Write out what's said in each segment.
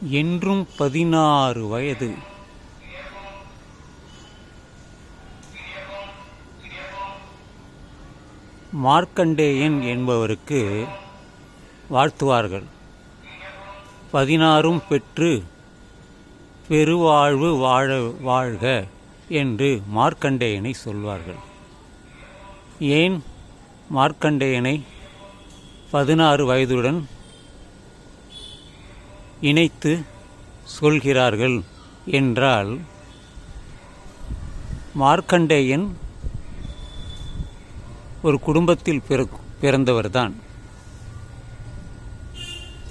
என்றும் பதினாறு வயது. மார்க்கண்டேயன் என்பவருக்கு வாழ்த்துவார்கள். பதினாறும் பெற்று பெருவாழ்வு வாழ வாழ்க என்று மார்க்கண்டேயனை சொல்வார்கள். ஏன் மார்க்கண்டேயனை பதினாறு வயதுடன் இணைத்து சொல்கிறார்கள் என்றால் மார்க்கண்டேயன் ஒரு குடும்பத்தில் பிற பிறந்தவர்தான்.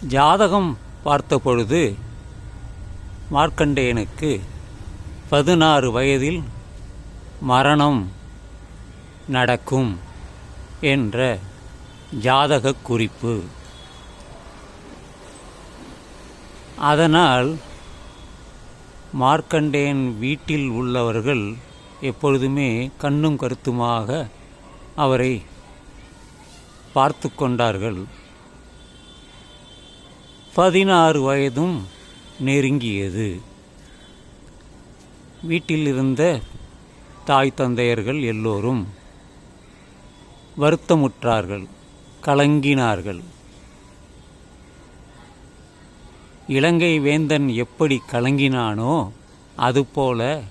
ஜாதகம் பார்த்த பொழுது மார்க்கண்டேயனுக்கு பதினாறு வயதில் மரணம் நடக்கும் என்ற ஜாதக குறிப்பு. அதனால் மார்க்கண்டேயன் வீட்டில் உள்ளவர்கள் எப்பொழுதுமே கண்ணும் கருத்துமாக அவரை பார்த்து கொண்டார்கள். பதினாறு வயதும் நெருங்கியது. வீட்டில் இருந்த தாய் தந்தையர்கள் எல்லோரும் வருத்தமுற்றார்கள் கலங்கினார்கள். இலங்கை வேந்தன் எப்படி கலங்கினானோ அதுபோல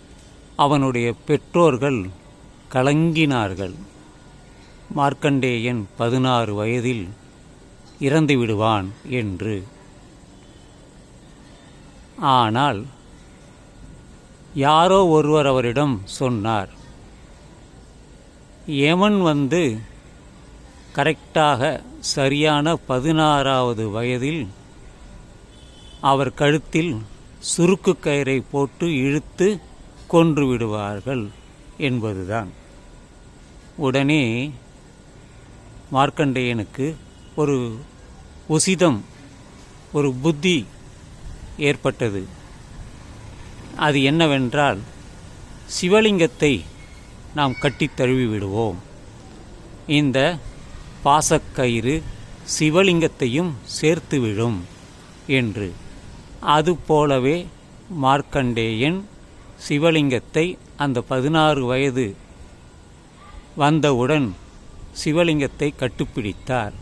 அவனுடைய பெற்றோர்கள் கலங்கினார்கள். மார்க்கண்டேயன் பதினாறு வயதில் இறந்து விடுவான் என்று. ஆனால் யாரோ ஒருவர் அவரிடம் சொன்னார் யமன் வந்து கரெக்டாக சரியான பதினாறாவது வயதில் அவர் கழுத்தில் சுருக்கு கயிறை போட்டு இழுத்து கொன்று விடுவார்கள் என்பதுதான். உடனே மார்க்கண்டேயனுக்கு ஒரு உசிதம் ஒரு புத்தி ஏற்பட்டது. அது என்னவென்றால் சிவலிங்கத்தை நாம் கட்டித் தழுவி விடுவோம். இந்த பாசக்கயிறு சிவலிங்கத்தையும் சேர்த்து விழும் என்று. அதுபோலவே மார்க்கண்டேயன் சிவலிங்கத்தை அந்த பதினாறு வயது வந்தவுடன் சிவலிங்கத்தை கட்டுப்பிடித்தார்.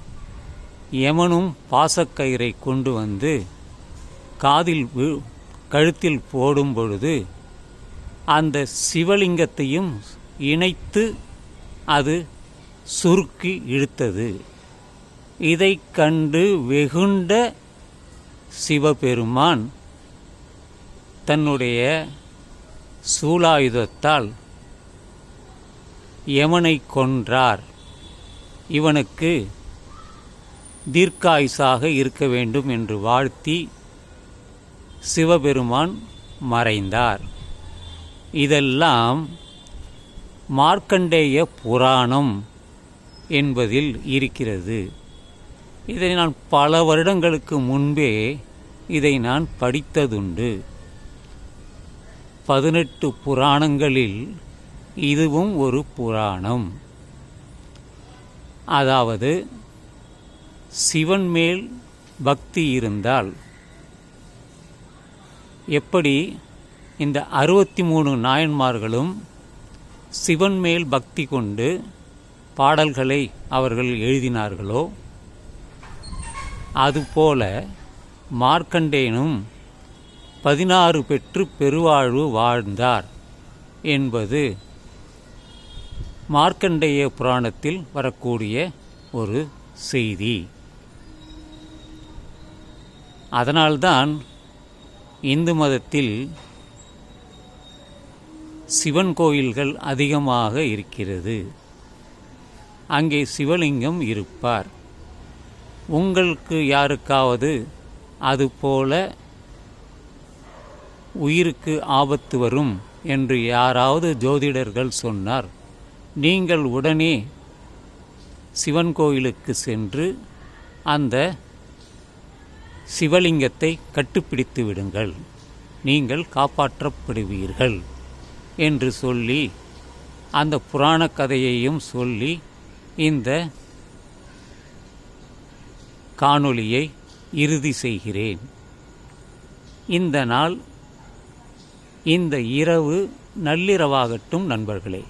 யமனும் பாசக்கயிறை கொண்டு வந்து காதில் கழுத்தில் போடும் பொழுது அந்த சிவலிங்கத்தையும் இணைத்து அது சுருக்கி இழுத்தது. இதை கண்டு வெகுண்ட சிவபெருமான் தன்னுடைய சூலாயுதத்தால் யமனை கொன்றார். இவனுக்கு தீர்க்காயுசாக இருக்க வேண்டும் என்று வாழ்த்தி சிவபெருமான் மறைந்தார். இதெல்லாம் மார்க்கண்டேய புராணம் என்பதில் இருக்கிறது. இதை நான் பல வருடங்களுக்கு முன்பே இதை நான் படித்ததுண்டு. பதினெட்டு புராணங்களில் இதுவும் ஒரு புராணம். அதாவது சிவன் மேல் பக்தி இருந்தால் எப்படி இந்த அறுபத்தி மூணு நாயன்மார்களும் சிவன் மேல் பக்தி கொண்டு பாடல்களை அவர்கள் எழுதினார்களோ அதுபோல மார்க்கண்டேயனும் பதினாறு பெற்று பெருவாழ்வு வாழ்ந்தார் என்பது மார்க்கண்டேய புராணத்தில் வரக்கூடிய ஒரு செய்தி. அதனால்தான் இந்து மதத்தில் சிவன் கோயில்கள் அதிகமாக இருக்கிறது. அங்கே சிவலிங்கம் இருப்பார். உங்களுக்கு யாருக்காவது அதுபோல உயிருக்கு ஆபத்து வரும் என்று யாராவது ஜோதிடர்கள் சொன்னார். நீங்கள் உடனே சிவன் கோயிலுக்கு சென்று அந்த சிவலிங்கத்தை கட்டுப்பிடித்து விடுங்கள். நீங்கள் காப்பாற்றப்படுவீர்கள் என்று சொல்லி அந்த புராண கதையையும் சொல்லி இந்த காணொளியை இறுதி செய்கிறேன். இந்த நாள் இந்த இரவு நள்ளிரவாகட்டும் நண்பர்களே.